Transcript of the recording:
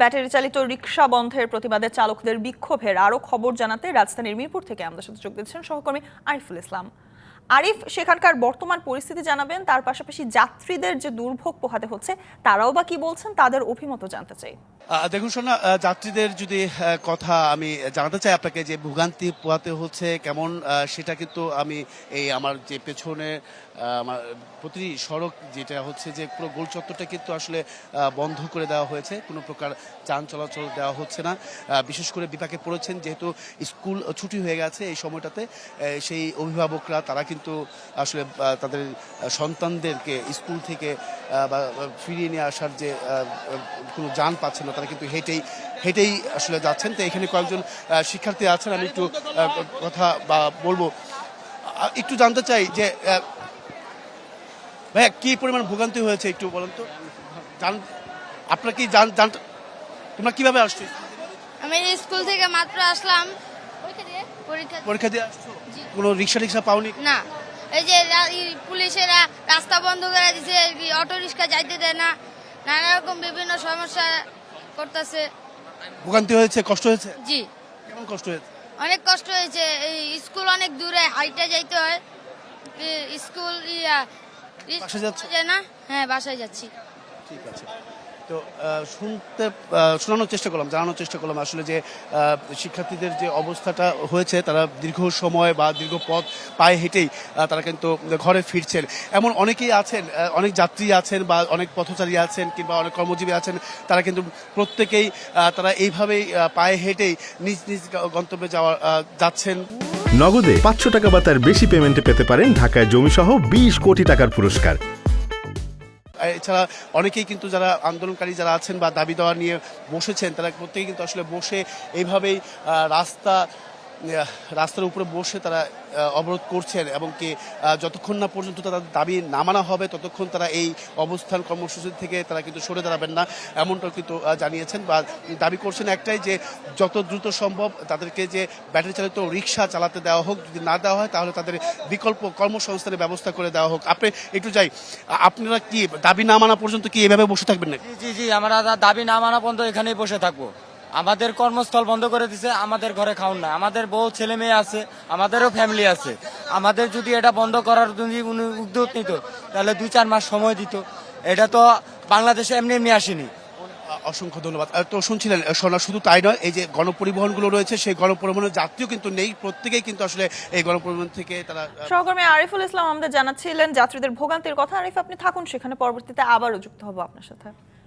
Battery চালিত রিক্সা বন্ধের প্রতিবাদে চালকদের বিক্ষোভের আরও খবর জানাতে রাজধানীর মিরপুর থেকে আমাদের সাথে যোগ দিচ্ছেন সহকর্মী আরিফুল ইসলাম। আরিফ, সেখানকার বর্তমান পরিস্থিতি জানাবেন, তার পাশাপাশি যাত্রীদের যে দুর্ভোগ পোহাতে হচ্ছে, তারাও বা কি বলছেন, তাদের অভিমত জানতে চাই। দেখুন শোনা যাত্রীদের যদি কথা আমি জানাতে চাই আপনাকে যে ভোগান্তি পোহাতে হচ্ছে, কেমন সেটা কিন্তু আমি এই আমার যে পেছনে আমার প্রতিটি সড়ক যেটা হচ্ছে যে পুরো গোল চত্বরটা কিন্তু আসলে বন্ধ করে দেওয়া হয়েছে, কোনো প্রকার যান চলাচল দেওয়া হচ্ছে না। বিশেষ করে বিপাকে পড়েছেন যেহেতু স্কুল ছুটি হয়ে গেছে এই সময়টাতে সেই অভিভাবকরা তারা কিন্তু আসলে তাদের সন্তানদেরকে স্কুল থেকে বা বা, ফিরিয়ে নিয়ে আসার যে কোনো যান পাচ্ছে না তারা কিন্তু হেঁটেই হেঁটেই আসলে যাচ্ছেন। তো এখানে কয়েকজন শিক্ষার্থী আছেন। আমি একটু কথা বা বলব। একটু জানতে চাই যে ভাইয়া কি পরিমাণ ভোগান্তি হয়েছে একটু বলেন তো? জান আপনার কি জান জান তোমরা কীভাবে আসছো? আমি স্কুল থেকে মাত্র আসলাম। পরীক্ষা দিয়ে আসছো? কোনো রিক্সা রিক্সা পাওনি? না। এই যে পুলিশেরা রাস্তা বন্ধ করে দিছে অটো রিক্সা যাইতে দেয় না। নানা রকম বিভিন্ন সমস্যা করতেছে। ভোগান্তি হয়েছে কষ্ট হয়েছে? জি। কেমন কষ্ট হয়েছে? অনেক কষ্ট হয়েছে। এই স্কুল অনেক দূরে হাইটে যাইতে হয়। স্কুল ইয়া বাসায় যাচ্ছে? না? হ্যাঁ বাসায় যাচ্ছি। ঠিক আছে। তো শুনতে শোনানোর চেষ্টা করলাম, জানানোর চেষ্টা করলাম আসলে যে শিক্ষার্থীদের যে অবস্থাটা হয়েছে, তারা দীর্ঘ সময় বা দীর্ঘ পথ পায়ে হেঁটেই তারা কিন্তু ঘরে ফিরছেন। এমন অনেকেই আছেন অনেক যাত্রী আছেন বা অনেক পথচারী আছেন কিংবা অনেক কর্মজীবী আছেন, তারা কিন্তু প্রত্যেকেই তারা এইভাবেই পায়ে হেঁটেই নিজ নিজ গন্তব্যে যাওয়া যাচ্ছেন। নগদে পাঁচশো টাকা বা তার বেশি পেমেন্টে পেতে পারেন ঢাকায় জমিসহ বিশ কোটি টাকার পুরস্কার। এছাড়া অনেকেই কিন্তু যারা আন্দোলনকারী যারা আছেন বা দাবি দেওয়া নিয়ে বসেছেন, তারা প্রত্যেকেই কিন্তু আসলে বসে এইভাবেই রাস্তা রাস্তার উপরে বসে তারা অবরোধ করছেন এবং কি যতক্ষণ না পর্যন্ত তাদের দাবি না মানা হবে, ততক্ষণ তারা এই অবস্থান কর্মসূচি থেকে তারা কিন্তু সরে দাঁড়াবেন না, এমনটাও কিন্তু জানিয়েছেন বা দাবি করছেন একটাই যে, যত দ্রুত সম্ভব তাদেরকে যে ব্যাটারি চালিত রিক্সা চালাতে দেওয়া হোক, যদি না দেওয়া হয় তাহলে তাদের বিকল্প কর্মসংস্থানের ব্যবস্থা করে দেওয়া হোক। আপনি একটু যাই আপনারা কি দাবি না মানা পর্যন্ত কি এভাবে বসে থাকবেন জি জি জি, আমরা দাবি না মানা পর্যন্ত এখানেই বসে থাকব। আমাদের কর্মস্থল বন্ধ করে দিছে আমাদের ঘরে খাওন না। আমাদের বউ ছেলে মেয়ে আছে আমাদেরও ফ্যামিলি আছে। আমাদের যদি এটা বন্ধ করার যদি উনি উদ্যোগ নিত তাহলে দুই চার মাস সময় দিত। এটা তো বাংলাদেশে এমনি এমনি আসেনি। অসংখ্য ধন্যবাদ। তো শুনছিলেন শুধু তাই নয় এই যে গণপরিবহনগুলো রয়েছে সেই গণপরিবহনের যাত্রীও কিন্তু নেই। প্রত্যেকেই কিন্তু আসলে এই গণপরিবহন থেকে তারা সহকর্মী আরিফুল ইসলাম আমাদের জানাচ্ছিলেন যাত্রীদের ভোগান্তির কথা। আরিফ আপনি থাকুন সেখানে পরবর্তীতে আবারও যুক্ত হব আপনার সাথে।